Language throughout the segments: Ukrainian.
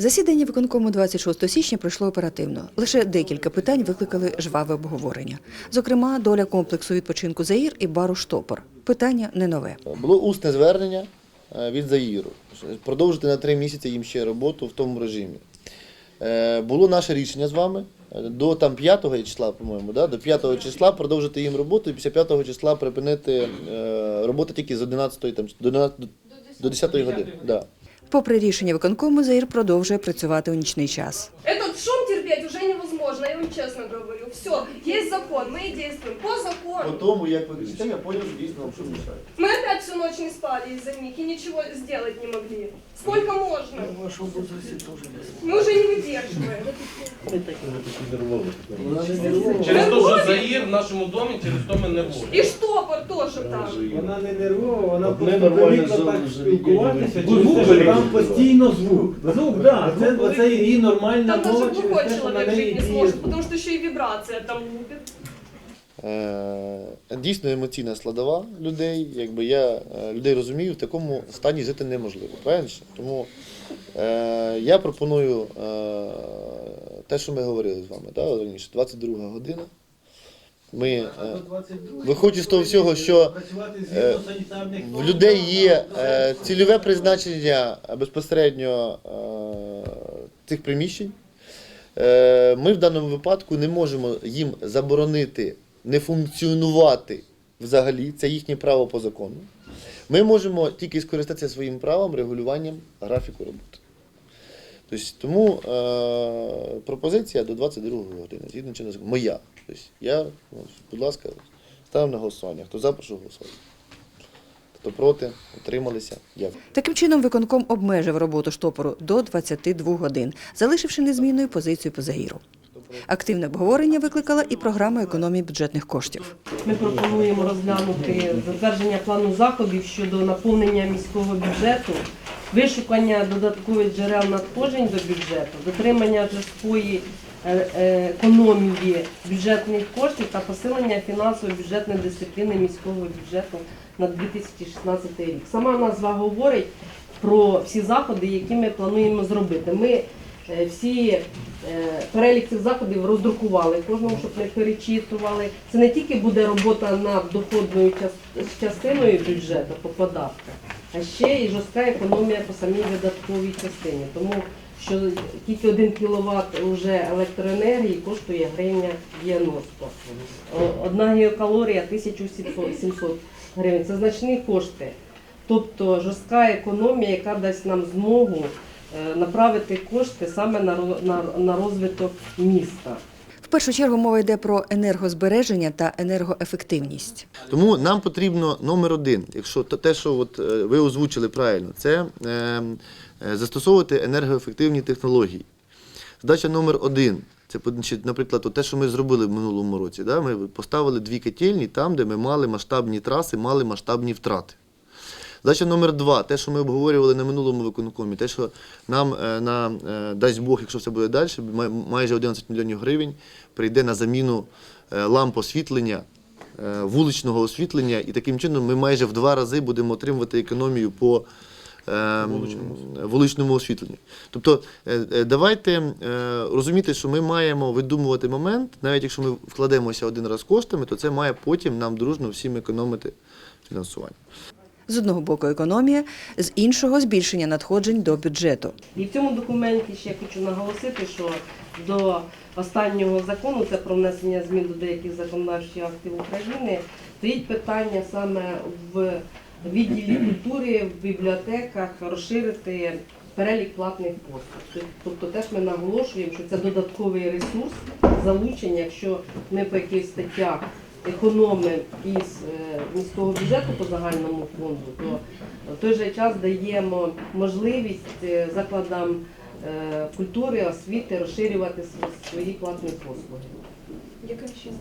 Засідання виконкому 26 січня пройшло оперативно. Лише декілька питань викликали жваве обговорення. Зокрема, доля комплексу відпочинку Заїр і бару Штопор. Питання не нове. Було усне звернення е, від Заїру. Продовжити на три місяці їм ще роботу в тому режимі. Е, Було наше рішення з вами до там 5 числа, по-моєму, да? до 5 числа продовжити їм роботу і після 5 числа припинити е, роботу тільки з 11 там, до, 11, до 10 години. Попри рішення виконкому, Заїр продовжує працювати у нічний час. Этот шум терпеть уже невозможно, я вам чесно говорю. Все, есть закон, мы и действуем по По закону. тому, як ви кричите, я зрозумів, що дійсно вам що мішає. Мы опять всю ночь не спали из-за них и ничего сделать не могли. Сколько можно? Мы уже не выдерживаем. Через те, що Заїр в нашому домі, через то ми нервуємо. И штопор тоже там. Вона не нервова, вона От ми просто нормально привикла так вже спілкуватися, відділені. через те, що там постійно звук. Звук, так, це, це її нормальна Там даже мова, через глухой те, що на человек неї жить не діє сможет, звук. потому что еще и вибрация там лупит. Е, Дійсно емоційна складова людей. Якби я е, людей розумію, в такому стані жити неможливо. Правильно? Тому е, я пропоную е, те, що ми говорили з вами, да, раніше, 22 година. Ми, е, виходячи з того всього, що е, в людей є е, цільове призначення безпосередньо е, цих приміщень. Е, Ми в даному випадку не можемо їм заборонити не функціонувати взагалі, це їхнє право по закону. Ми можемо тільки скористатися своїм правом регулюванням графіку роботи. Тобто, тому е, пропозиція до 22 години, згідно чинного закону. Моя. Тобто, я, будь ласка, ставимо на голосування. Хто за, прошу голосувати. Хто проти, утрималися. Дякую. Таким чином, виконком обмежив роботу штопору до 22 годин, залишивши незмінною позицію по Заїру. Активне обговорення викликала і програма економії бюджетних коштів. Ми пропонуємо розглянути затвердження плану заходів щодо наповнення міського бюджету, вишукання додаткових джерел надходжень до бюджету, дотримання жорсткої економії бюджетних коштів та посилення фінансово-бюджетної дисципліни міського бюджету на 2016 рік. Сама назва говорить про всі заходи, які ми плануємо зробити. Ми е, всі е, перелік цих заходів роздрукували кожному, щоб не перечитували. Це не тільки буде робота над доходною частиною бюджету по податках, а ще і жорстка економія по самій видатковій частині. Тому що тільки 1 кВт вже електроенергії коштує гривня 90. О, Одна гігакалорія 1700 гривень. Це значні кошти. Тобто жорстка економія, яка дасть нам змогу е, направити кошти саме на розвиток міста. Першу чергу мова йде про енергозбереження та енергоефективність. Тому нам потрібно номер один, якщо те- що от, е, ви озвучили правильно, це е, е, застосовувати енергоефективні технології. Задача номер один. Це, наприклад, те, що ми зробили в минулому році. Да? Ми поставили дві котельні там, де ми мали масштабні траси, мали масштабні втрати. Задача номер два, те, що ми обговорювали на минулому виконкомі, те, що нам е, на, е, дасть Бог, якщо все буде далі, майже 11 мільйонів гривень прийде на заміну е, ламп освітлення, вуличного освітлення, і таким чином ми майже в два рази будемо отримувати економію по е, вуличному освітленню. Тобто давайте розуміти, що ми маємо видумувати момент, навіть якщо ми вкладемося один раз коштами, то це має потім нам дружно всім економити фінансування. З одного боку економія, з іншого збільшення надходжень до бюджету. І в цьому документі ще хочу наголосити, що до останнього закону, це про внесення змін до деяких законодавчих актів України, стоїть питання саме в відділі культури, в бібліотеках розширити перелік платних послуг. Тобто теж ми наголошуємо, що це додатковий ресурс залучення, якщо ми по якихось статтях економимо із е, міського бюджету по загальному фонду, то в той же час даємо можливість е, закладам е, культури, освіти розширювати свої платні послуги. Яка вчизна?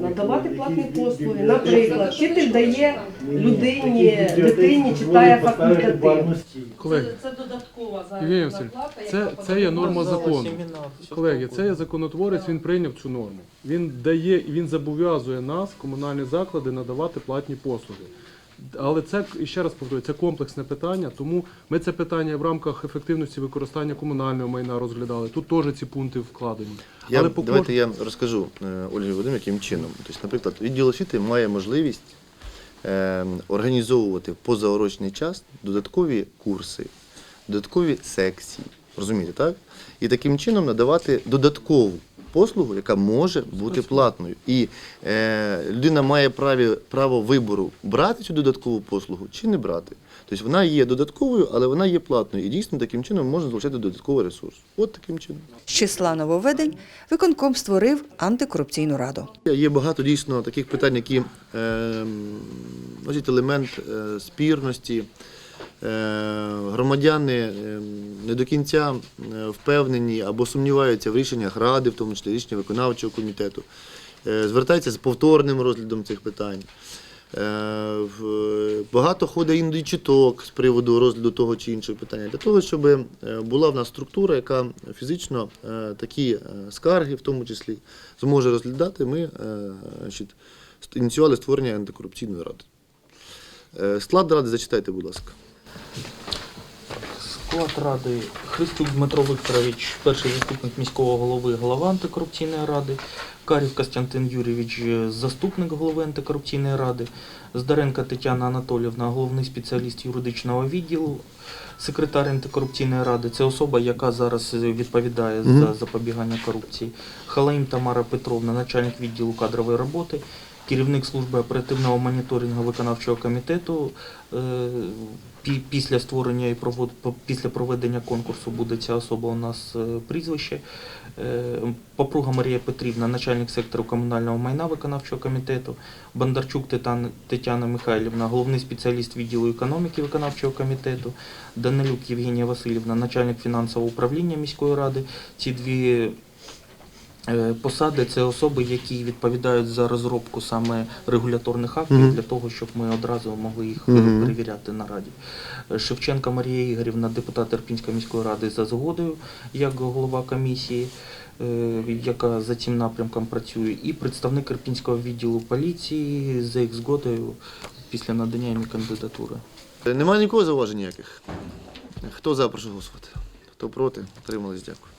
Надавати платні послуги. Наприклад, вчитель дає людині, дитині читає факультатив. Колеги, Це, додаткова зараз плата, це, яка це є норма закону. Колеги, це є законотворець, він прийняв цю норму. Він дає і він зобов'язує нас, комунальні заклади, надавати платні послуги. Але це ще раз повторюю, це комплексне питання. Тому ми це питання в рамках ефективності використання комунального майна розглядали. Тут теж ці пункти вкладені. Я, Але по давайте я розкажу е, Ольгі Володимирівні, яким чином. Тобто, наприклад, відділ освіти має можливість е, організовувати в позаурочний час додаткові курси, додаткові секції. Розумієте, так? І таким чином надавати додаткову послугу, яка може бути платною. І е, людина має праві, право вибору брати цю додаткову послугу чи не брати. Тобто вона є додатковою, але вона є платною. І дійсно таким чином можна залучати додатковий ресурс. От таким чином. З числа нововведень виконком створив антикорупційну раду. Є багато дійсно таких питань, які е, елемент е, спірності. Е, громадяни е, не до кінця е, впевнені або сумніваються в рішеннях ради, в тому числі рішення виконавчого комітету, звертаються з повторним розглядом цих питань. Багато ходить іноді чіток з приводу розгляду того чи іншого питання, для того, щоб була в нас структура, яка фізично такі скарги, в тому числі, зможе розглядати. Ми значить, ініціювали створення антикорупційної ради. Склад ради зачитайте, будь ласка. Склад ради Христюк Дмитро Вікторович, перший заступник міського голови, голова антикорупційної ради, Карів Костянтин Юрійович, заступник голови антикорупційної ради, Здаренка Тетяна Анатолівна, головний спеціаліст юридичного відділу, секретар антикорупційної ради. Це особа, яка зараз відповідає Мгм. за запобігання корупції. Халаїм Тамара Петровна, начальник відділу кадрової роботи. Керівник служби оперативного моніторингу виконавчого комітету е, після створення і після проведення конкурсу буде ця особа у нас е, прізвище. Е, Попруга Марія Петрівна, начальник сектору комунального майна виконавчого комітету. Бондарчук Тетяна, Михайлівна, головний спеціаліст відділу економіки виконавчого комітету. Данилюк Євгенія Васильівна, начальник фінансового управління міської ради. Ці дві Посади це особи, які відповідають за розробку саме регуляторних актів Мгм. для того, щоб ми одразу могли їх е, Мгм. перевіряти на раді. Е, Шевченка Марія Ігорівна, депутат Терпінської міської ради за згодою, як голова комісії, е, яка за цим напрямком працює, і представник Ірпінського відділу поліції за їх згодою після надання їм кандидатури. Е, Немає нікого зауважень ніяких. Хто за, прошу голосувати. Хто проти, тримались, дякую.